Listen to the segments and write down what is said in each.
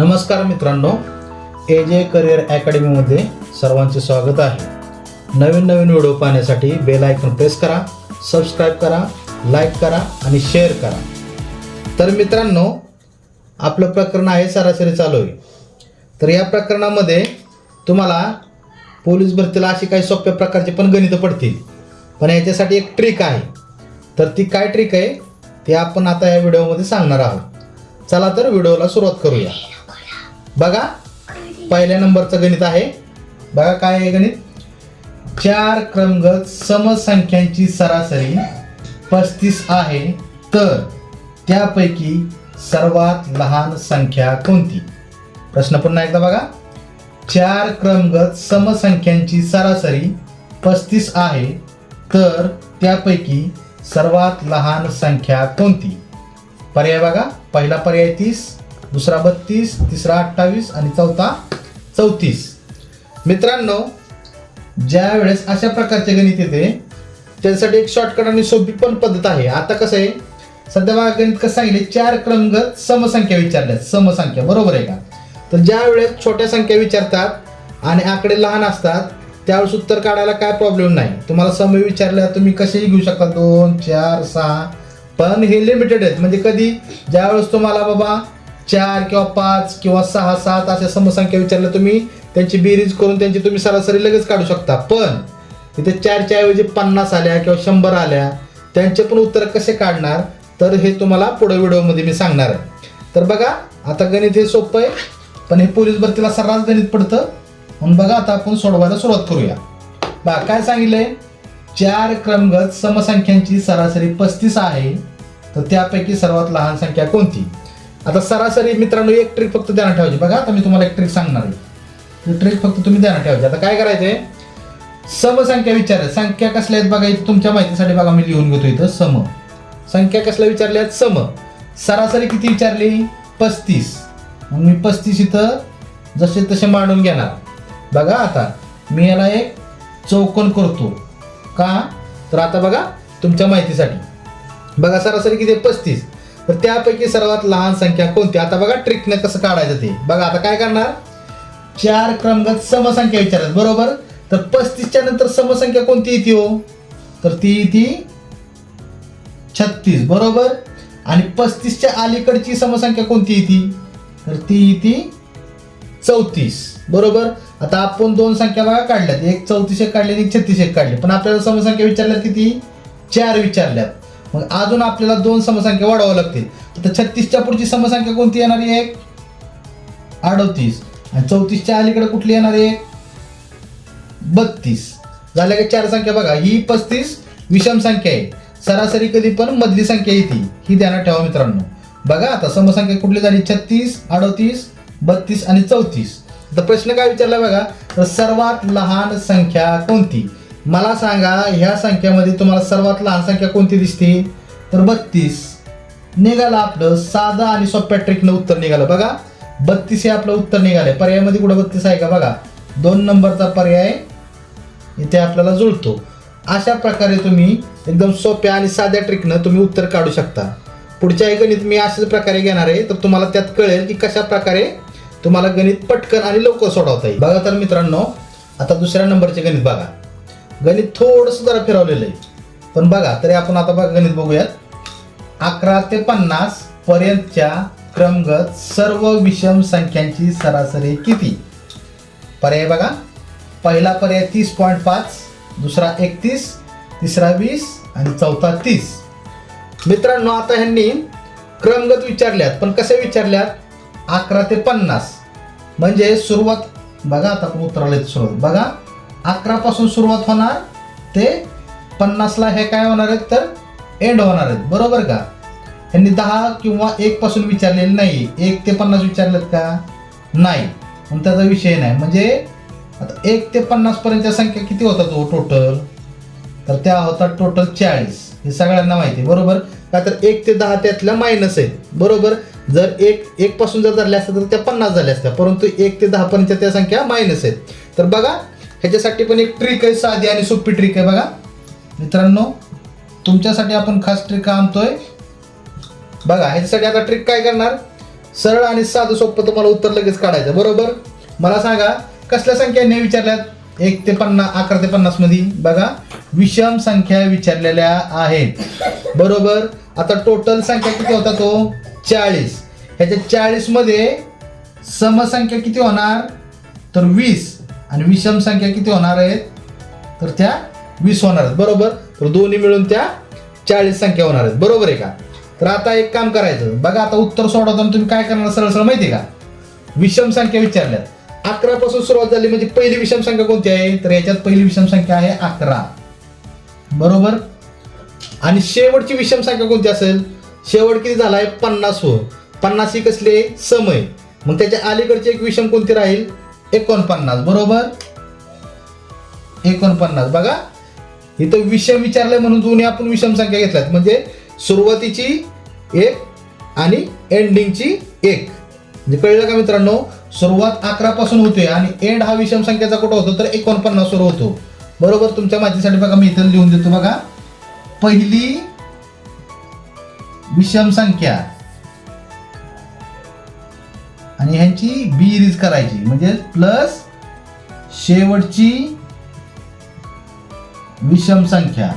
नमस्कार मित्रांनो ए जे करिअर अकॅडमीमध्ये सर्वांचे स्वागत आहे. नवीन नवीन व्हिडिओ पाहण्यासाठी बेल आयकॉन प्रेस करा सबस्क्राईब करा लाईक करा आणि शेअर करा. तर मित्रांनो आपलं प्रकरण आहे सरासरी चालू आहे. तर या प्रकरणामध्ये तुम्हाला पोलीस भरतीला अशी काही सोप्या प्रकारचे पण गणितं पडतील. पण याच्यासाठी एक ट्रिक आहे. तर ती काय ट्रिक आहे ते आपण आता या व्हिडिओमध्ये सांगणार आहोत. चला तर व्हिडिओला सुरुवात करूया. बघा पहिल्या नंबरचं गणित आहे. बघा काय आहे गणित? चार क्रमगत समसंख्यांची सरासरी पस्तीस आहे. तर त्यापैकी सर्वात लहान संख्या कोणती? प्रश्न पुन्हा एकदा बघा. चार क्रमगत समसंख्यांची सरासरी पस्तीस आहे. तर त्यापैकी सर्वात लहान संख्या कोणती? पर्याय बघा. पहिला पर्याय तीस दुसरा बत्तीस तिसरा अठ्ठावीस आणि चौथा चौतीस. मित्रांनो ज्या वेळेस अशा प्रकारचे गणित येते त्यासाठी एक शॉर्टकट आणि सोपी पण पद्धत आहे. आता कसं आहे सध्या मला गणित कसं सांगितले चार क्रमगत समसंख्या विचारल्या समसंख्या बरोबर आहे का? तर ज्या वेळेस छोट्या संख्या विचारतात आणि आकडे लहान असतात त्यावेळेस उत्तर काढायला काय प्रॉब्लेम नाही. तुम्हाला समय विचारल्या तुम्ही कसेही घेऊ शकता दोन चार सहा. पण हे लिमिटेड आहेत. म्हणजे कधी? ज्यावेळेस तुम्हाला बाबा चार किंवा पाच किंवा सहा सात अशा समसंख्या विचारल्या तुम्ही त्यांची बेरीज करून त्यांची तुम्ही सरासरी लगेच काढू शकता. पण इथे चारच्या ऐवजी पन्नास आल्या किंवा शंभर आल्या त्यांचे पण उत्तर कसे काढणार? तर हे तुम्हाला पुढे व्हिडिओमध्ये मी सांगणार आहे. तर बघा आता गणित हे सोपं आहे पण हे पोलीस भरतीला सर्रास गणित पडतं. म्हणून बघा आता आपण सोडवायला सुरुवात करूया. बा काय सांगितलंय? चार क्रमगत समसंख्यांची सरासरी पस्तीस आहे तर त्यापैकी सर्वात लहान संख्या कोणती? आता सरासरी मित्रांनो एक ट्रिक फक्त ध्यानात ठेवायची. बघा आता मी तुम्हाला एक ट्रिक सांगणार आहे. ट्रिक फक्त तुम्ही ध्यानात ठेवायची. आता काय करायचंय? समसंख्या विचार. संख्या कसल्या आहेत बघा इथं तुमच्या माहितीसाठी बघा मी लिहून घेतो इथं सम. संख्या कसल्या विचारल्या आहेत? सम. सरासरी किती विचारली? पस्तीस. मग मी पस्तीस इथं जसे तसे मांडून घेणार. बघा आता मी याला एक चौकोन करतो. का? तर आता बघा तुमच्या माहितीसाठी. बघा सरासरी किती आहे? पस्तीस. तर त्यापैकी सर्वात लहान संख्या कोणती? आता बघा ट्रिकने कसं काढायचं ते. बघा आता काय करणार? चार क्रमगत समसंख्या विचारत बरोबर? तर पस्तीसच्या नंतर समसंख्या कोणती येते हो? तर ती येते छत्तीस बरोबर? आणि पस्तीसच्या अलीकडची समसंख्या कोणती येते? तर ती येते चौतीस बरोबर? आता आपण दोन संख्या बघा काढल्यात. एक चौतीस एक काढली एक छत्तीस एक काढली. पण आपल्याला समसंख्या विचारल्यात किती? चार विचारल्यात. मग अजून आपल्याला दोन समसंख्या वाढवावं लागतील. तर छत्तीसच्या पुढची समसंख्या कोणती येणार आहे? एक अडोतीस. आणि चौतीसच्या अलीकडे कुठली येणार आहे? एक बत्तीस. झाल्या का चार संख्या बघा. ही पस्तीस विषम संख्या आहे. सरासरी कधी पण मधली संख्या येते. ही ध्यानात ठेवा मित्रांनो. बघा आता समसंख्या कुठली झाली? छत्तीस अडोतीस बत्तीस आणि चौतीस. तर प्रश्न काय विचारला बघा. तर सर्वात लहान संख्या कोणती? मला सांगा ह्या संख्यामध्ये तुम्हाला सर्वात लहान संख्या कोणती दिसते? तर बत्तीस. निघालं आपलं साधं आणि सोप्या ट्रिकनं उत्तर निघालं. बघा बत्तीस हे आपलं उत्तर निघालं पर्यायामध्ये कुठं बत्तीस आहे का? बघा दोन नंबरचा पर्याय इथे आपल्याला जुळतो. अशा प्रकारे तुम्ही एकदम सोप्या आणि साध्या ट्रिकनं तुम्ही उत्तर काढू शकता. पुढच्या गणित मी अशाच प्रकारे घेणार आहे तर तुम्हाला त्यात कळेल की कशा प्रकारे तुम्हाला गणित पटकन आणि लवकर सोडवता येईल. बघा तर मित्रांनो आता दुसऱ्या नंबरचे गणित बघा. गणित थोडंसं जरा फिरवलेलं आहे. पण बघा तरी आपण आता बघा गणित बघूयात. अकरा ते पन्नास पर्यंतच्या क्रमगत सर्व विषम संख्यांची सरासरी किती? पर्याय बघा. पहिला पर्याय तीस पॉईंट पाच दुसरा एकतीस तिसरा वीस आणि चौथा तीस. मित्रांनो आता ह्यांनी क्रमगत विचारल्यात पण कसे विचारल्यात? अकरा ते पन्नास. म्हणजे सुरुवात बघा आता आपण उत्तराला सुरुवात. बघा. अकरा पासून सुरुवात होणार ते पन्नासला हे काय होणार आहेत तर एंड होणार आहेत. बरोबर का? यांनी दहा किंवा एक पासून विचारलेलं नाही. एक ते पन्नास विचारलेत का? नाही. मग त्याचा विषय नाही. म्हणजे आता एक ते पन्नास पर्यंतच्या संख्या किती होतात हो टोटल तर त्या होतात टोटल चाळीस. हे सगळ्यांना माहिती आहे. बरोबर? का तर एक ते दहा त्यातल्या मायनस आहेत. बरोबर? जर एक एक पासून जर झाल्या असत्या तर त्या पन्नास झाल्या असत्या. परंतु एक ते दहा पर्यंत त्या संख्या मायनस आहेत. तर बघा ह्याच्यासाठी पण एक ट्रिक आहे साधी आणि सोपी ट्रिक आहे बघा. मित्रांनो तुमच्यासाठी आपण खास ट्रिक आणतोय. बघा ह्याच्यासाठी आता ट्रिक काय करणार? सरळ आणि साधं सोपं तुम्हाला उत्तर लगेच काढायचं बरोबर? मला सांगा कसल्या संख्यांनी विचारल्यात? एक ते पन्नास अकरा ते पन्नास बघा विषम संख्या विचारलेल्या आहेत. बरोबर? आता टोटल संख्या किती होता तो? चाळीस. ह्याच्या चाळीसमध्ये समसंख्या किती होणार? तर वीस. आणि विषम संख्या किती होणार आहेत तर त्या वीस होणार आहेत. बरोबर? तर दोन्ही मिळून त्या चाळीस संख्या होणार आहेत. बरोबर आहे का? तर आता एक काम करायचं. बघा आता उत्तर सोडवताना तुम्ही काय करणार सरळ सरळ माहिती आहे का? विषम संख्या विचारल्यात. अकरा पासून सुरुवात झाली म्हणजे पहिली विषम संख्या कोणती आहे? तर याच्यात पहिली विषम संख्या आहे अकरा. बरोबर? आणि शेवटची विषम संख्या कोणती असेल? शेवट किती झालाय? पन्नास हो. पन्नास ही कसले समय मग त्याच्या अलीकडची एक विषम कोणती राहील? एकोणपन्नास बरोबर? एकोणपन्नास. बघा इथं विषम विचारलंय म्हणून दोन्ही आपण विषम संख्या घेतल्यात. म्हणजे सुरुवातीची एक आणि एंडिंगची एक. म्हणजे कळलं का मित्रांनो? सुरुवात अकरा पासून होते आणि एंड हा विषम संख्येचा कुठं होतो? तर एकोणपन्नास वर होतो. बरोबर? तुमच्या माहितीसाठी बघा मी इथं लिहून देतो बघा. पहिली विषम संख्या. आणि ह्यांची बेरीज करायची. म्हणजे प्लस शेवटची विषम संख्या.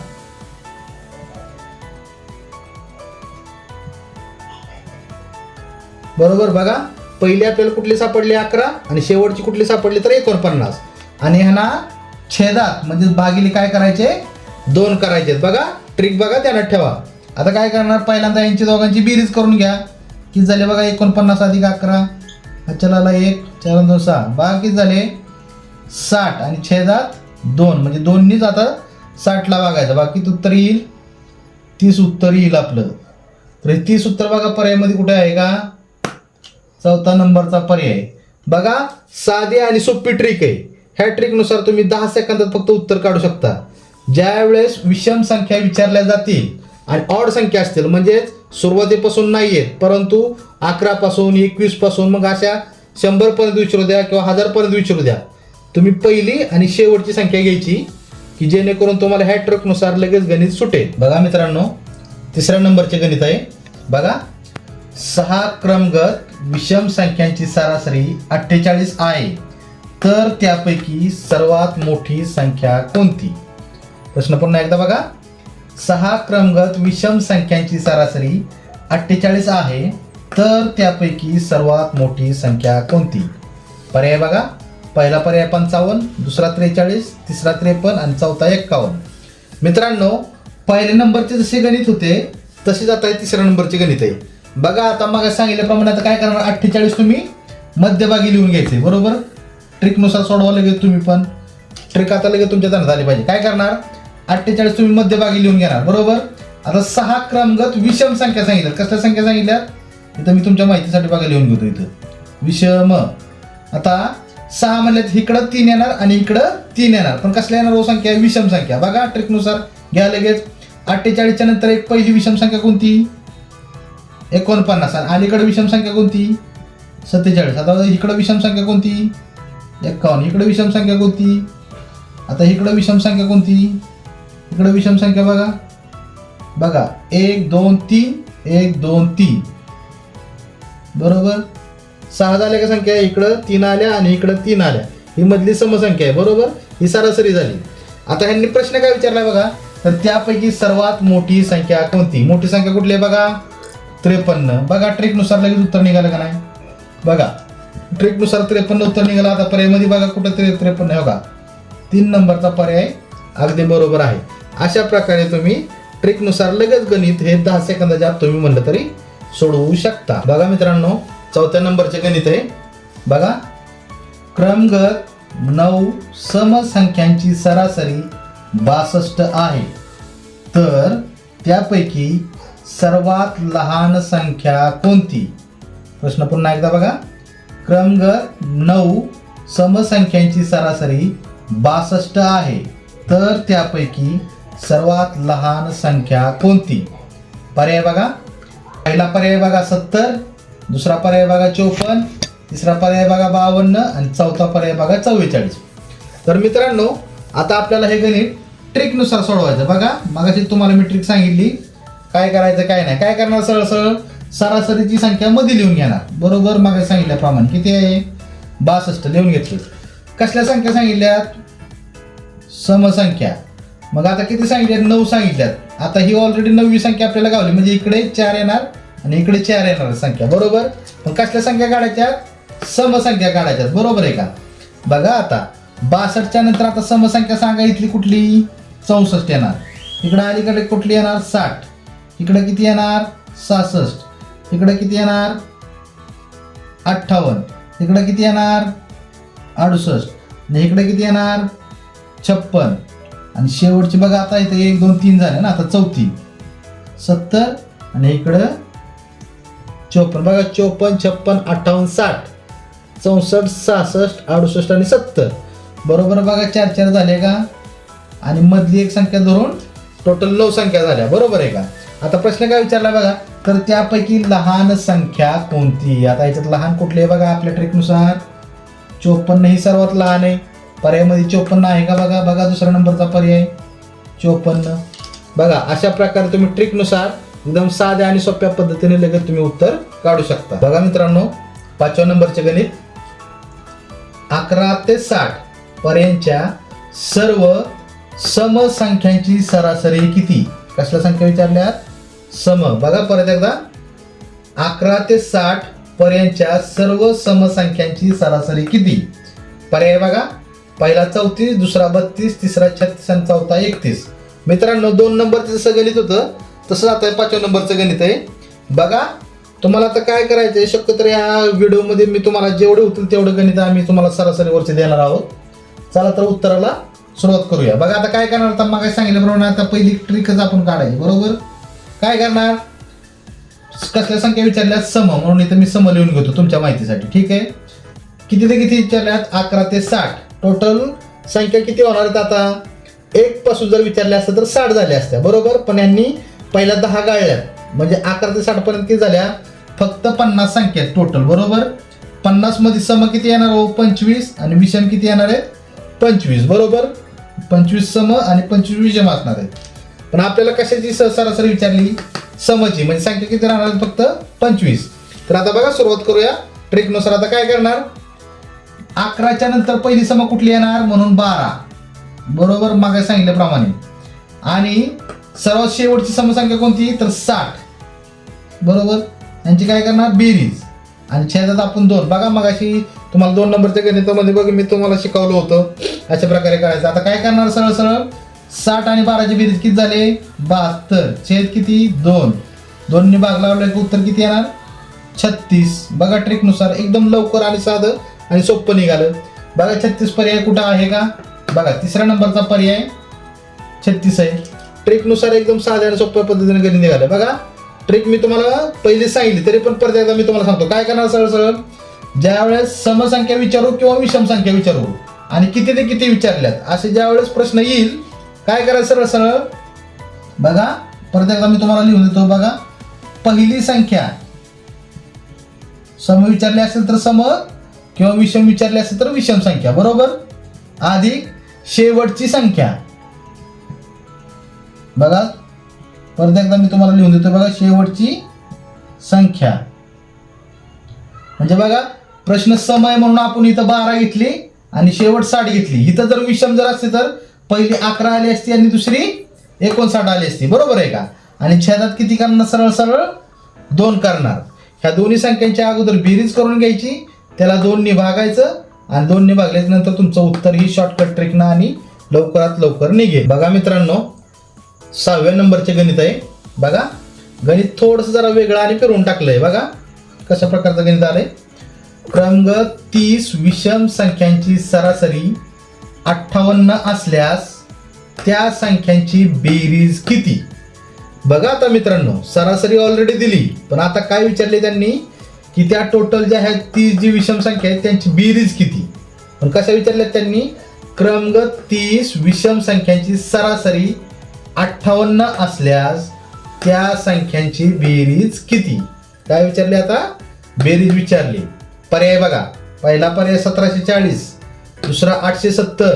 बरोबर बघा. पहिली आपल्याला कुठली सापडली? अकरा. आणि शेवटची कुठली सापडली? तर एकोणपन्नास. आणि ह्यांना छेदात. म्हणजे बागिले काय करायचे? दोन करायचे बघा. ट्रिक बघा. ध्यानात ठेवा. आता काय करणार? पहिल्यांदा यांची दोघांची बेरीज करून घ्या. किती झाले बघा? एकोणपन्नास अधिक अकरा. चलाला एक चार दोन सहा. बाकी किती झाले? साठ. आणि छेदात दोन. म्हणजे दोन्हीच आता साठला भागायचा बाकी उत्तर येईल. तीस उत्तर येईल आपलं. तर तीस उत्तर बघा पर्यायमध्ये कुठे आहे का? चौथा नंबरचा पर्याय. बघा साधी आणि सोपी ट्रिक आहे. ह्या ट्रिकनुसार तुम्ही दहा सेकंदात फक्त उत्तर काढू शकता. ज्या वेळेस विषम संख्या विचारल्या जातील आणि ऑड संख्या असतील म्हणजेच सुरुवातीपासून नाही आहेत परंतु अकरा पासून एकवीसपासून मग अशा शंभर पर्यंत विचारू द्या किंवा हजार पर्यंत विचारू द्या. तुम्ही पहिली आणि शेवटची संख्या घ्यायची की जेणेकरून तुम्हाला ह्या ट्रकनुसार लगेच गणित सुटेल. बघा मित्रांनो तिसऱ्या नंबरचे गणित आहे. बघा सहा क्रमगत विषम संख्यांची सरासरी अठ्ठेचाळीस आहे. तर त्यापैकी सर्वात मोठी संख्या कोणती? प्रश्न पुन्हा एकदा बघा. सहा क्रमगत विषम संख्यांची सरासरी अठ्ठेचाळीस आहे तर त्यापैकी सर्वात मोठी संख्या कोणती? पर्याय बघा. पहिला पर्याय पंचावन्न दुसरा त्रेचाळीस तिसरा त्रेपन्न आणि चौथा एक्कावन्न. मित्रांनो पहिल्या नंबरचे जसे गणित होते तसेच आता हे तिसऱ्या नंबरचे गणित आहे. बघा आता मग सांगितल्याप्रमाणे आता काय करणार? अठ्ठेचाळीस तुम्ही मध्यभागी लिहून घ्यायचे बरोबर? ट्रिकनुसार सोडवा लगेच तुम्ही पण. ट्रिक आता लगेच तुमच्या जाण्यात आली पाहिजे. काय करणार? अठ्ठेचाळीस तुम्ही मध्यभागी लिहून घेणार बरोबर? आता सहा क्रमगत विषम संख्या सांगितल्या कसल्या संख्या सांगितल्या इथं मी तुमच्या माहितीसाठी बघा लिहून घेतो इथं. विषम. आता सहा म्हणल्यात इकडं तीन येणार आणि इकडं तीन येणार. पण कसल्या येणार हो संख्या? विषम संख्या. बघा ट्रिकनुसार. घ्या लगेच. अठ्ठेचाळीसच्या नंतर एक पहिली विषम संख्या कोणती? एकोणपन्नास. आणि अलीकडे विषम संख्या कोणती? सत्तेचाळीस. आता इकडं विषम संख्या कोणती? एकावन्न. इकडं विषम संख्या कोणती? आता इकडं विषम संख्या कोणती? इकडं विषम संख्या बघा. बघा एक दोन तीन एक दोन तीन. बरोबर? सहा झाल्या का संख्या? इकडं तीन आल्या आणि इकडं तीन आल्या. ही मधली समसंख्या आहे बरोबर? ही सरासरी झाली. आता ह्यांनी प्रश्न काय विचारला बघा? तर त्यापैकी सर्वात मोठी संख्या कोणती? मोठी संख्या कुठली आहे बघा? त्रेपन्न. बघा ट्रिकनुसार लगेच उत्तर निघालं का नाही? बघा ट्रिकनुसार त्रेपन्न उत्तर निघालं. आता पर्यायमध्ये बघा कुठं त्रे त्रेपन्न बघा. तीन नंबरचा पर्याय अगदी बरोबर आहे. अशा प्रकारे तुम्ही ट्रिकनुसार लगेच गणित हे दहा सेकंदाच्या आत तुम्ही म्हणलं तरी सोडवू शकता. बघा मित्रांनो चौथ्या नंबरचे गणित आहे. बघा. क्रमगत नऊ समसंख्यांची सरासरी बासष्ट आहे. तर त्यापैकी सर्वात लहान संख्या कोणती? प्रश्न पुन्हा एकदा बघा. क्रमगत नऊ समसंख्यांची सरासरी बासष्ट आहे. तर त्यापैकी सर्वात लहान संख्या कोणती? पर्याय बघा. पहिला पर्याय बघा सत्तर दुसरा पर्याय बघा चोपन्न तिसरा पर्याय बघा बावन्न आणि चौथा पर्याय बघा चव्वेचाळीस. तर मित्रांनो आता आपल्याला हे गणित ट्रिकनुसार सोडवायचं. बघा मगाशी तुम्हाला मी ट्रिक सांगितली. काय करायचं काय नाही. काय करणार सरळ सरळ? सरासरीची संख्या मध्ये लिहून घेणार. बरोबर मागे सांगितल्याप्रमाणे. किती आहे? बासष्ट. लिहून घेतलं. कसल्या संख्या सांगितल्यात? समसंख्या. मग आता किती सांगितल्यात नऊ सांगितल्यात. आता ही ऑलरेडी नववी संख्या आपल्याला गावली. म्हणजे इकडे चार येणार आणि इकडे चार येणार संख्या. बरोबर? मग कसल्या संख्या काढायच्यात समसंख्या काढायच्यात. बरोबर आहे का? बघा आता. बासष्टच्या नंतर आता समसंख्या सांगा इथली कुठली? चौसष्ट येणार. इकडे अलीकडे कुठली येणार? साठ. इकडे किती येणार? सहासष्ट. इकडे किती येणार? अठ्ठावन्न. इकडे किती येणार? अडुसष्ट. आणि इकडे किती येणार? छप्पन. आणि शेवटची बघा आता इथे एक दोन तीन झाले ना आता चौथी. सत्तर आणि इकडं चोपन्न. बघा चोपन्न छप्पन अठ्ठावन्न साठ. चौसष्ट सहासष्ट अडुसष्ट आणि सत्तर. बरोबर बघा चार चार झाले का? आणि मधली एक संख्या धरून टोटल नऊ संख्या झाल्या. बरोबर आहे का? आता प्रश्न काय विचारला बघा? तर त्यापैकी लहान संख्या कोणती? आता याच्यात लहान कुठली आहे बघा आपल्या ट्रिकनुसार चोपन्न ही सर्वात लहान आहे. पर्यायामध्ये चोपन्न आहे का? बघा बघा दुसरा नंबरचा पर्याय. चोपन्न. बघा अशा प्रकारे तुम्ही ट्रिकनुसार एकदम साध्या आणि सोप्या पद्धतीने लगेच तुम्ही उत्तर काढू शकता. बघा मित्रांनो पाचव्या नंबरचे गणित. अकरा ते साठ पर्यंतच्या सर्व समसंख्यांची सरासरी किती? कसल्या संख्या विचारल्यात? सम. बघा परत एकदा. अकरा ते साठ पर्यंतच्या सर्व समसंख्यांची सरासरी किती? पर्याय बघा. पहिला चौतीस दुसरा बत्तीस तिसरा छत्तीस आणि चौथा एकतीस. मित्रांनो दोन नंबरचं जसं गणित होतं तसं आता पाचव्या नंबरचं गणित आहे. बघा तुम्हाला आता काय करायचं आहे शक्यतो या व्हिडिओमध्ये मी तुम्हाला जेवढे होतील तेवढं गणित आम्ही तुम्हाला सरासरीवरचे देणार आहोत. चला तर उत्तराला सुरुवात करूया. बघा आता काय करणार आता मग सांगितल्याप्रमाणे आता पहिली ट्रिकच आपण काढायची बरोबर? काय करणार? कसल्या संख्या विचारल्या सम म्हणून इथं मी सम लिहून घेतो तुमच्या माहितीसाठी ठीक आहे? किती ते किती विचारल्यात? अकरा ते साठ. टोटल संख्या किती होणार आहेत आता? एक पासून जर विचारले असतं तर साठ झाल्या असत्या बरोबर? पण यांनी पहिल्या दहा गाळल्यात म्हणजे अकरा ते साठ पर्यंत किती झाल्या? फक्त पन्नास संख्या आहेत टोटल बरोबर? पन्नासमध्ये सम किती येणार हो? पंचवीस. आणि विषम किती येणार आहेत? पंचवीस. बरोबर? पंचवीस सम आणि पंचवीस विषम असणार आहेत. पण आपल्याला कशाची सरासरी विचारली? समची. म्हणजे संख्या किती राहणार फक्त? पंचवीस. तर आता बघा सुरुवात करूया. ट्रेकनुसार आता काय करणार? अकराच्या नंतर पहिली समा कुठली येणार? म्हणून बारा. बरोबर मागे सांगितल्याप्रमाणे. आणि सर्वात शेवटची समसंख्या कोणती? तर साठ. बरोबर? यांची काय करणार? बेरीज. आणि छेदात आपण दोन. बघा मग अशी तुम्हाला दोन नंबरच्या गणितामध्ये बघ मी तुम्हाला शिकवलं होतं. अशा प्रकारे करायचं आता काय करणार? सरळ सरळ. साठ आणि बाराची बेरीज किती झाले? बहात्तर. छेद किती? दोन. दोन्ही भाग लावला की उत्तर किती येणार? छत्तीस. बघा ट्रिकनुसार एकदम लवकर आणि साधं. आणि सोपं निघालं. बघा छत्तीस पर्याय कुठं आहे का? बघा तिसऱ्या नंबरचा पर्याय छत्तीस आहे. ट्रेकनुसार एकदम साध्या आणि सोप्या पद्धतीने गणित निघालं. बघा ट्रेक मी तुम्हाला पहिले सांगितली तरी पण परत एकदा मी तुम्हाला सांगतो. काय करणार सरळ सरळ ज्यावेळेस समसंख्या विचारू किंवा विषम संख्या विचारू. आणि किती ते किती विचारल्यात? असे ज्यावेळेस प्रश्न येईल काय करायचं सरळ सरळ बघा परत एकदा मी तुम्हाला लिहून देतो. बघा पहिली संख्या. सम विचारले असेल तर सम किंवा विषम विचारले असेल तर विषम संख्या बरोबर? अधिक शेवटची संख्या. बघा. परत एकदा मी तुम्हाला लिहून देतो बघा शेवटची संख्या. म्हणजे बघा प्रश्न समय म्हणून आपण इथं बारा घेतली आणि शेवट साठ घेतली. इथं जर विषम जर असते तर पहिली अकरा आली असती आणि दुसरी एकोणसाठ आली असती. बरोबर आहे का? आणि छेदात किती करणार? सरळ सरळ दोन करणार. ह्या दोन्ही संख्यांच्या अगोदर बेरीज करून घ्यायची. त्याला दोन निभागायचं आणि दोन निभागल्यानंतर तुमचं उत्तर ही शॉर्टकट ट्रिकनं आणि लवकरात लवकर निघेल. बघा मित्रांनो सहाव्या नंबरचे गणित आहे. बघा गणित थोडंसं जरा वेगळं आणि फिरवून टाकलंय. बघा कशा प्रकारचं गणित आलंय? क्रमगत तीस विषम संख्यांची सरासरी अठ्ठावन्न असल्यास त्या संख्यांची बेरीज किती? बघा आता मित्रांनो सरासरी ऑलरेडी दिली पण आता काय विचारले त्यांनी? की त्या टोटल ज्या आहेत तीस जी विषम संख्या आहेत त्यांची बेरीज किती? पण कशा विचारल्यात त्यांनी? क्रमगत तीस विषम संख्यांची सरासरी अठ्ठावन्न असल्यास त्या संख्यांची बेरीज किती? काय विचारले आता? बेरीज विचारली. पर्याय बघा. पहिला पर्याय सतराशे चाळीस दुसरा आठशे सत्तर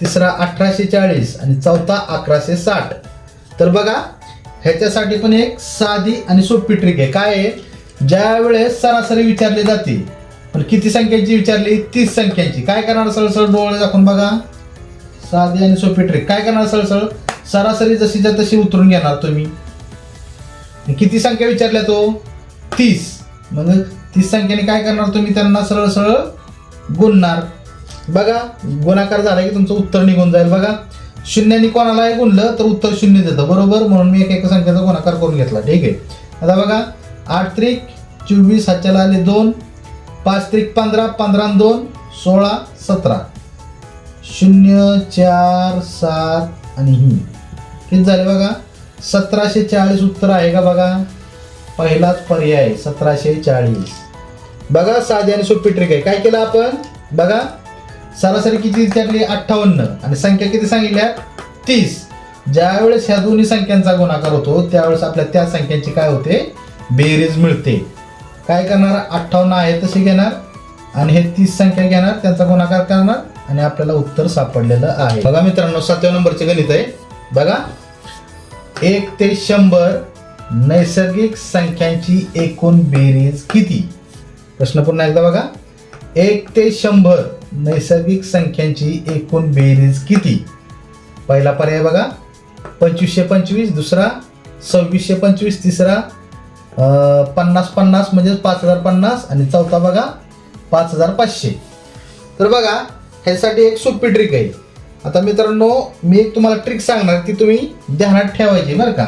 तिसरा अठराशे चाळीस आणि चौथा अकराशे साठ. तर बघा ह्याच्यासाठी पण एक साधी आणि सोपी ट्रिक आहे. काय आहे? ज्या वेळेस सरासरी विचारली जाते पण किती संख्यांची विचारली? तीस संख्यांची. काय करणार सळसळ? डोळे दाखवून बघा. साधी आणि सोपी ट्रिक काय करणार सळसळ? सरासरी जशीच्या तशी उतरून घेणार तुम्ही. किती संख्या विचारल्या तो? तीस. मग तीस संख्येने काय करणार तुम्ही? त्यांना सरळ सरळ गुणणार. बघा गुणाकार झाला की तुमचं उत्तर निघून जाईल. बघा शून्याने कोणालाही गुणलं तर उत्तर शून्य देतं. बरोबर? म्हणून मी एक एक संख्येचा गुणाकार करून घेतला. ठीक आहे? आता बघा आठ त्रिक चोवीस हातच्याला आले दोन पाच त्रिक पंधरा पंधरा दोन सोळा सतरा. शून्य चार सात आणि ही. किती झाले बघा? सतराशे चाळीस उत्तर आहे का बघा? पहिलाच पर्याय सतराशे चाळीस. बघा साधी आणि सोपी ट्रिक आहे. काय केलं आपण? बघा सरासरी किती विचारली? अठ्ठावन्न. आणि संख्या किती सांगितल्या तीस. ज्यावेळेस ह्या दोन्ही संख्यांचा गुणाकार होतो त्यावेळेस आपल्या त्या संख्यांची काय होते? बेरीज मिळते. काय करणार? अठ्ठावन्न आहे तसे घेणार. आणि हे तीस संख्या घेणार. त्यांचा गुणाकार करणार. आणि आपल्याला उत्तर सापडलेलं आहे. बघा मित्रांनो सातव्या नंबरचे गणित आहे. बघा. एक ते शंभर नैसर्गिक संख्यांची एकूण बेरीज किती? प्रश्न पुन्हा एकदा बघा. एक ते शंभर नैसर्गिक संख्यांची एकूण बेरीज किती? पहिला पर्याय बघा. पंचवीसशे पंचवीस दुसरा सव्वीसशे पंचवीस तिसरा पन्नास पन्नास म्हणजे पाच हजार पन्नास आणि चौथा बघा पाच हजार पाचशे. तर बघा ह्यासाठी एक सोपी ट्रिक आहे. आता मित्रांनो मी एक तुम्हाला ट्रिक सांगणार ती तुम्ही ध्यानात ठेवायची बरं का.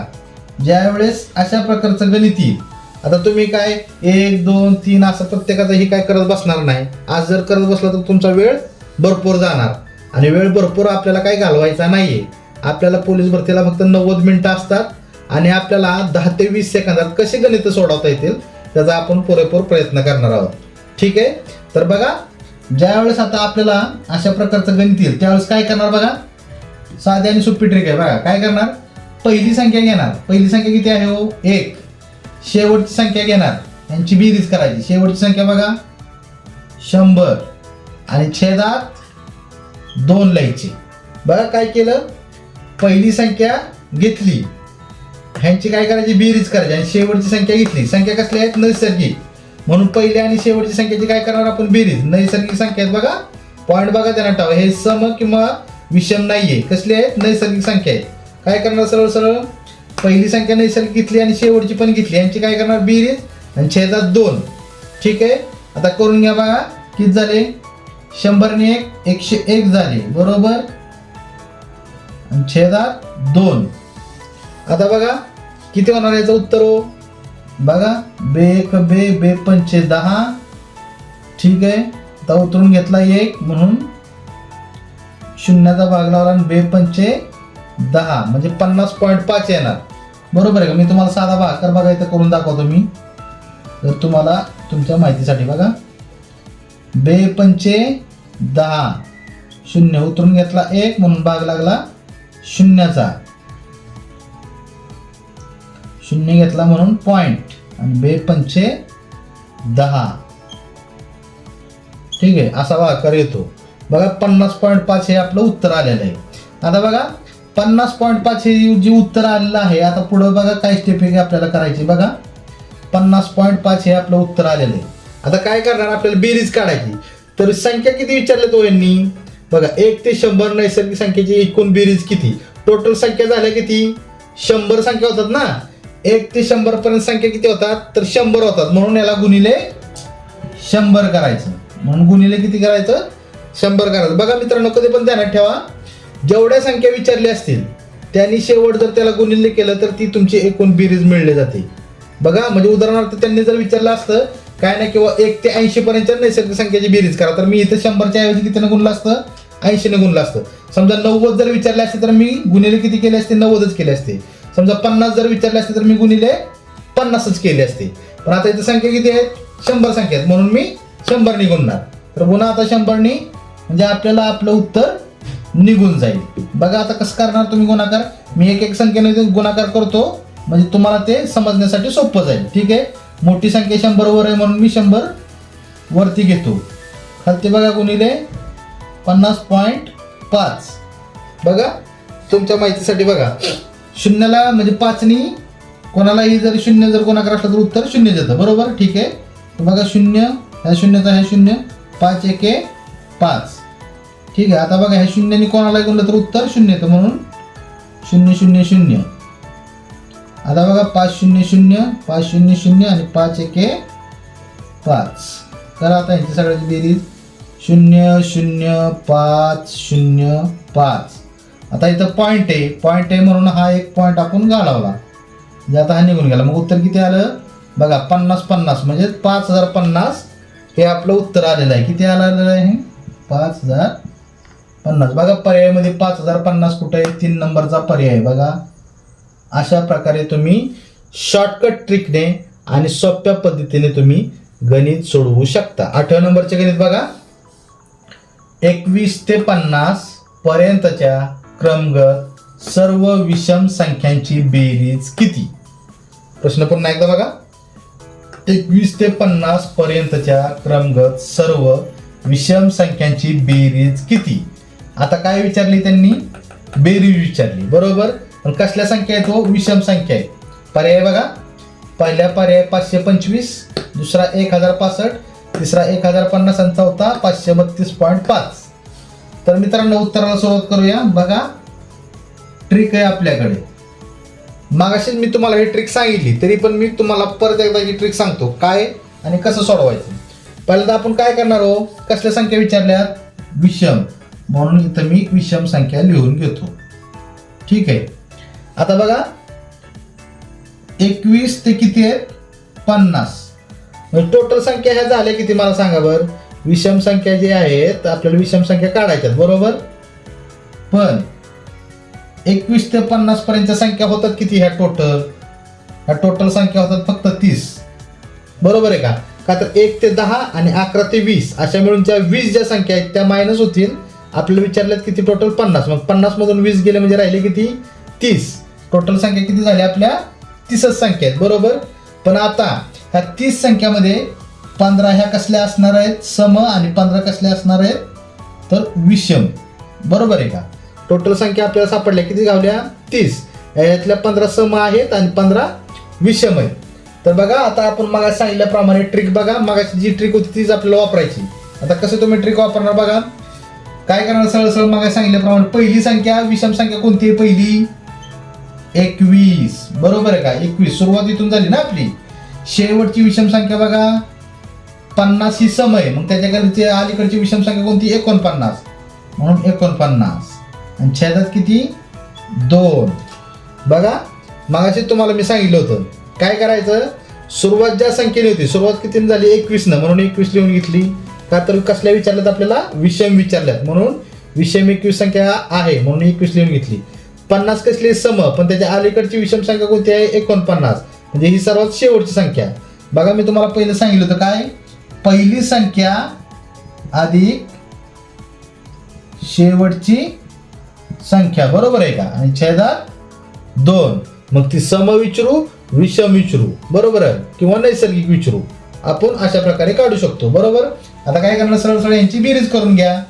ज्या वेळेस अशा प्रकारचं गणित येईल. आता तुम्ही काय एक दोन तीन असं प्रत्येकाचं हे काय करत बसणार नाही. आज जर करत बसला तर तुमचा वेळ भरपूर जाणार. आणि वेळ भरपूर आपल्याला काय घालवायचा नाहीये. आपल्याला पोलीस भरतीला फक्त नव्वद मिनिटं असतात. आणि आपल्याला दहा ते वीस सेकंदात कसे गणित सोडवता येतील त्याचा आपण पुरेपूर प्रयत्न करणार आहोत. ठीक आहे? तर बघा ज्यावेळेस आता आपल्याला अशा प्रकारचं गणित येईल त्यावेळेस काय करणार बघा? साधी आणि सोपी ट्रिक आहे बघा. काय करणार? पहिली संख्या घेणार. पहिली संख्या किती आहे हो? एक. शेवटची संख्या घेणार. यांची बेरीज करायची. शेवटची संख्या बघा. शंभर. आणि छेदात दोन लिहायची. बघा काय केलं? पहिली संख्या घेतली. ह्यांची काय करायची? बेरीज करायची. आणि शेवटची संख्या घेतली. संख्या कसली आहेत? नैसर्गिक. म्हणून पहिली आणि शेवटची संख्याची काय करणार आपण? बेरीज. नैसर्गिक संख्या आहेत बघा. पॉईंट बघा त्यांना टावा हे सम किंवा विषम नाहीये. कसली आहेत? नैसर्गिक संख्या आहेत. काय करणार सरळ सरळ? पहिली संख्या नैसर्गिक घेतली आणि शेवटची पण घेतली. यांची काय करणार? बेरीज. आणि छेदात दोन. ठीक आहे? आता करून घ्या बघा. किती झाले? शंभरने एक. एकशे एक झाले. बरोबर? आणि छेदात दोन. आता बघा. किती होणार याचं उत्तर हो? बघा बे एक बे बे पंचे दहा. ठीक आहे आता उतरून घेतला एक म्हणून शून्याचा भाग लावला आणि बे पंचे दहा. म्हणजे पन्नास पॉईंट पाच येणार. बरोबर आहे का? मी तुम्हाला साधा भाकर बघा इथं करून दाखवतो मी. तर तुम्हाला तुमच्या माहितीसाठी बघा. बे पंचे दहा. शून्य. उतरून घेतला एक म्हणून भाग लागला शून्याचा. शून्य घेतला म्हणून पॉईंट आणि बे पंचे दहा. ठीक आहे असा भागाकार येतो. बघा पन्नास पॉईंट पाच हे आपलं उत्तर आलेलं आहे. आता बघा पन्नास पॉईंट पाच हे जे उत्तर आलेलं आहे आता पुढं बघा काय स्टेप आपल्याला करायची बघा पन्नास पॉईंट पाच हे आपलं उत्तर आलेलं आहे. आता काय करणार आपल्याला? बेरीज काढायची. तर संख्या किती विचारले तो यांनी? बघा एक ते शंभर नैसर्गिक संख्येची एकूण बेरीज किती? टोटल संख्या झाल्या किती? शंभर संख्या होतात ना? एक ते शंभर पर्यंत संख्या किती होतात? तर शंभर होतात. म्हणून याला गुणिले शंभर करायचं. म्हणून गुणिले किती करायचं? शंभर करायचं. बघा मित्रांनो कधी पण ध्यानात ठेवा. जेवढ्या संख्या विचारल्या असतील त्यांनी शेवट जर त्याला गुणिले केलं तर ती तुमची एकूण बेरीज मिळली जाते. बघा म्हणजे उदाहरणार्थ त्यांनी जर विचारलं असतं काय नाही किंवा एक ते ऐंशी पर्यंतच्या नैसर्गिक संख्येची बेरीज करा. तर मी इथं शंभरच्या ऐवजी कितीने गुणलं असतं? ऐंशीने गुणलं असतं. समजा नव्वद जर विचारले असते तर मी गुन्हेले किती केले असते? नव्वदच केले असते. समजा पन्नास जर विचारले असते तर मी गुणिले पन्नासच केले असते. पण आता इथं संख्या किती आहेत? शंभर संख्या आहेत. म्हणून मी शंभर गुणणार तर पुन्हा आता शंभरनी म्हणजे आपल्याला आपलं उत्तर निघून जाईल. बघा आता कसं करणार तुम्ही गुणाकार? मी एक एक संख्येने गुणाकार करतो. म्हणजे तुम्हाला ते समजण्यासाठी सोपं जाईल. ठीक आहे? मोठी संख्या शंभर वर आहे म्हणून मी शंभर वरती घेतो. खालती बघा गुणिले पन्नास पॉईंट पाच. बघा तुमच्या माहितीसाठी बघा. शून्याला म्हणजे पाचनी कोणालाही जर शून्य जर कोणाकडे असलं तर उत्तर शून्य येतं बरोबर? ठीक आहे. बघा शून्य ह्या शून्यचा ह्या शून्य पाच एके पाच. ठीक आहे. आता बघा ह्या शून्याने कोणाला गुणलं तर उत्तर शून्य येतं म्हणून. शून्य शून्य शून्य. आता बघा पाच शून्य शून्य पाच शून्य शून्य आणि पाच एके पाच. करा आता ह्यांची सगळ्याची बेरीज. शून्य शून्य पाच शून्य पाच. आता इथं पॉईंट आहे पॉईंट आहे म्हणून हा एक पॉईंट आपण गाळावला म्हणजे आता हा निघून गेला. मग उत्तर किती आलं? बघा पन्नास पन्नास. म्हणजे पाच हजार पन्नास हे आपलं उत्तर आलेलं आहे. किती आलेलं आहे? पाच हजार पन्नास. बघा पर्यायामध्ये पाच हजार पन्नास कुठं आहे? तीन नंबरचा पर्याय आहे. बघा. अशा प्रकारे तुम्ही शॉर्टकट ट्रिकने आणि सोप्या पद्धतीने तुम्ही गणित सोडवू शकता. आठव्या नंबरचे गणित बघा. एकवीस ते पन्नास पर्यंतच्या क्रमगत सर्व विषम संख्यांची बेरीज किती? प्रश्न पुन्हा एकदा बघा. एकवीस ते पन्नास पर्यंतच्या क्रमगत सर्व विषम संख्यांची बेरीज किती? आता काय विचारली त्यांनी? बेरीज विचारली. बरोबर? पण कसल्या संख्या आहे तो हो? विषम संख्या आहे पर्याय बघा. पहिल्या पर्याय पाचशे पंचवीस दुसरा एक हजार पासष्ट तिसरा एक हजार पन्नास आणि चौथा पाचशे बत्तीस पॉईंट पाच. तर मित्रांनो उत्तराला सुरुवात करूया. बघा ट्रिक आहे आपल्याकडे. मागाशीच मी तुम्हाला ही ट्रिक सांगितली तरी पण मी तुम्हाला परत एकदा ही ट्रिक सांगतो. काय आणि कसं सोडवायचं. पहिल्यांदा आपण काय करणार आहो कसल्या संख्या विचारल्यात? विषम. म्हणून इथं मी विषम संख्या लिहून घेतो. ठीक आहे. आता बघा एकवीस ते किती आहे पन्नास. म्हणजे टोटल संख्या ह्या झाल्या किती? मला सांगा बरं. विषम संख्या जे आहेत आपल्याला विषम संख्या काढायच्यात बरोबर? पण एकवीस ते पन्नास पर्यंतच्या संख्या होतात किती ह्या टोटल ह्या टोटल संख्या होतात फक्त तीस. बरोबर आहे का? का तर एक ते दहा आणि अकरा ते वीस अशा मिळून ज्या वीस ज्या संख्या आहेत त्या मायनस होतील. आपल्याला विचारल्यात किती टोटल पन्नास. मग पन्नास मधून वीस गेले म्हणजे राहिले किती? तीस. टोटल संख्या किती झाली आपल्या? तीसच संख्या आहेत बरोबर? पण आता ह्या तीस संख्यामध्ये पंधरा ह्या कसल्या असणार आहेत? सम आणि पंधरा कसल्या असणार आहेत? तर विषम. बरोबर आहे का? टोटल संख्या आपल्याला सापडल्या. किती गावल्या? तीस. यातल्या पंधरा सम आहेत आणि पंधरा विषम आहेत. तर बघा आता आपण मग सांगितल्याप्रमाणे ट्रिक बघा. मगाची जी ट्रिक होती तीच आपल्याला वापरायची. आता कसं तुम्ही ट्रिक वापरणार बघा? काय करणार? सरळ सरळ मग सांगितल्याप्रमाणे पहिली संख्या विषम संख्या कोणती आहे पहिली? एकवीस. बरोबर आहे का? एकवीस. सुरुवात इथून झाली ना आपली. शेवटची विषम संख्या बघा. पन्नास ही समय. मग त्याच्याकडची अलीकडची विषम संख्या कोणती? एकोणपन्नास. म्हणून एकोणपन्नास. आणि छेदात किती? दोन. बघा मागाशी तुम्हाला मी सांगितलं होतं. काय करायचं? सुरुवात ज्या संख्येने होती सुरुवात किती झाली? एकवीसनं. म्हणून एकवीस लिहून घेतली. का तर कसल्या विचारल्यात आपल्याला? विषम विचारल्यात. म्हणून विषम एकवीस संख्या आहे. म्हणून एकवीस लिहून घेतली. पन्नास कसली? सम. पण त्याच्या अलीकडची विषम संख्या कोणती आहे? एकोणपन्नास. म्हणजे ही सर्वात शेवटची संख्या. बघा मी तुम्हाला पहिलं सांगितलं होतं काय? पहिली संख्या अधिक शेवटची संख्या बरोबर आहे का? आणि छेदात दोन. मग ती सम विचारू विषम विचारू बरोबर आहे? किंवा नैसर्गिक विचारू. आपण अशा प्रकारे काढू शकतो बरोबर? आता काय करणार? सरळ सरळ यांची बेरीज करून घ्या.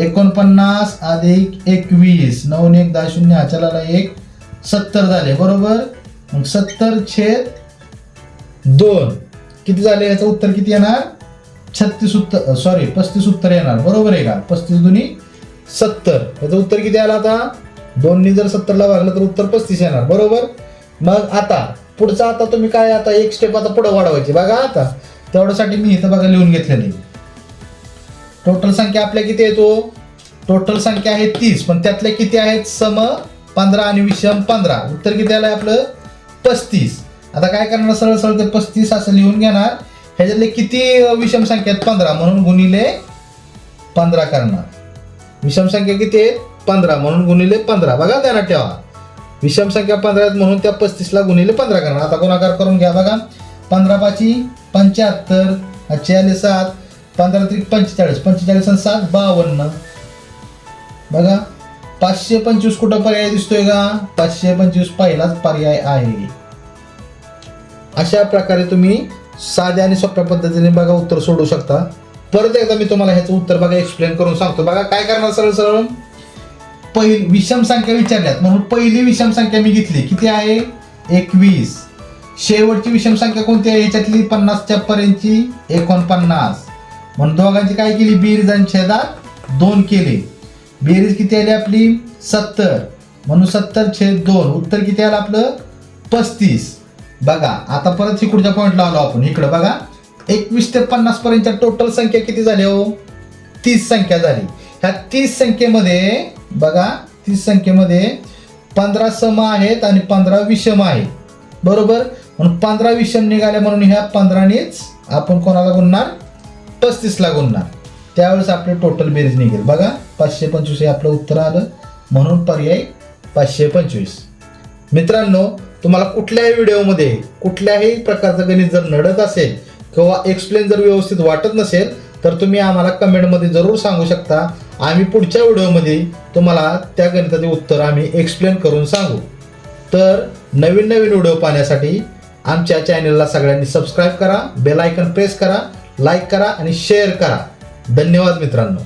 एकोणपन्नास अधिक एकवीस. नऊ एक दहा शून्य. आचाराला एक. सत्तर झाले बरोबर? मग सत्तर छेद दोन. किती झाले? याचं उत्तर किती येणार? छत्तीस उत्तर सॉरी पस्तीस उत्तर येणार. बरोबर आहे का? पस्तीस दुनी सत्तर. याचं उत्तर किती आलं आता? दोन्ही जर सत्तरला भागलं तर उत्तर पस्तीस येणार. बरोबर? मग आता पुढचा आता तुम्ही काय आता? एक स्टेप आता पुढं वाढवायची. बघा आता. तेवढ्यासाठी मी इथं बघा लिहून घेतलेली टोटल संख्या आपल्या किती येतो टोटल संख्या आहे तीस. पण त्यातल्या किती आहेत? सम पंधरा आणि विषम पंधरा. उत्तर किती आलं आपलं? पस्तीस. आता काय करणार? सरळ सरळ ते पस्तीस असं लिहून घेणार. ह्याच्यातले किती विषम संख्या आहेत? पंधरा. म्हणून गुणिले पंधरा करणार. विषम संख्या किती आहेत? पंधरा. म्हणून गुणिले पंधरा. बघा त्यांना ठेवा. विषम संख्या पंधरा आहेत म्हणून त्या पस्तीसला गुणिले पंधरा करणार. आता गुणाकार करून घ्या बघा. पंधरा पाची पंच्याहत्तर. आजचे सात. पंधरा त्रिक पंचेचाळीस. पंचेचाळीस आणि सात बावन्न. बघा. पाचशे पंचवीस कुठं पर्याय दिसतोय का? पाचशे पंचवीस पहिलाच पर्याय आहे. अशा प्रकारे तुम्ही साध्या आणि सोप्या पद्धतीने बघा उत्तर सोडू शकता. परत एकदा मी तुम्हाला ह्याचं उत्तर बघा एक्सप्लेन करून सांगतो. बघा काय करणार सरळ सरळ? पहिली विषम संख्या विचारल्यात. म्हणून पहिली विषम संख्या मी घेतली. किती आहे? एकवीस. शेवटची विषम संख्या कोणती आहे? ह्याच्यातली पन्नासच्या पर्यंतची एकोणपन्नास. म्हणून दोघांची काय केली? बेरीज आणि छेदात दोन केले. बेरीज किती आली आपली? सत्तर. म्हणून सत्तर छेद दोन. उत्तर किती आलं आपलं? पस्तीस. बघा आता परत इकडच्या पॉईंटला आलो आपण. इकडं बघा एकवीस ते पन्नास पर्यंतच्या टोटल संख्या किती झाली हो? तीस संख्या झाली. ह्या तीस संख्येमध्ये बघा तीस संख्येमध्ये पंधरा सम आहेत आणि पंधरा विषम आहेत. बरोबर? म्हणून पंधरा विषम निघाले म्हणून ह्या पंधरानेच आपण कोणाला गुणणार? पस्तीसला गुणणार. त्यावेळेस आपले टोटल बेरीज निघेल. बघा पाचशे पंचवीस हे आपलं उत्तर आलं. म्हणून पर्याय पाचशे पंचवीस. मित्रांनो तुम्हाला कुठल्याही व्हिडिओमध्ये कुठल्याही प्रकारचं गणित जर नडत असेल किंवा एक्सप्लेन जर व्यवस्थित वाटत नसेल तर तुम्ही आम्हाला कमेंटमध्ये जरूर सांगू शकता. आम्ही पुढच्या व्हिडिओमध्ये तुम्हाला त्या गणिताचे उत्तर आम्ही एक्सप्लेन करून सांगू. तर नवीन नवीन व्हिडिओ पाहण्यासाठी आमच्या चॅनलला सगळ्यांनी सबस्क्राईब करा बेल आयकन प्रेस करा लाईक करा आणि शेअर करा. धन्यवाद मित्रांनो.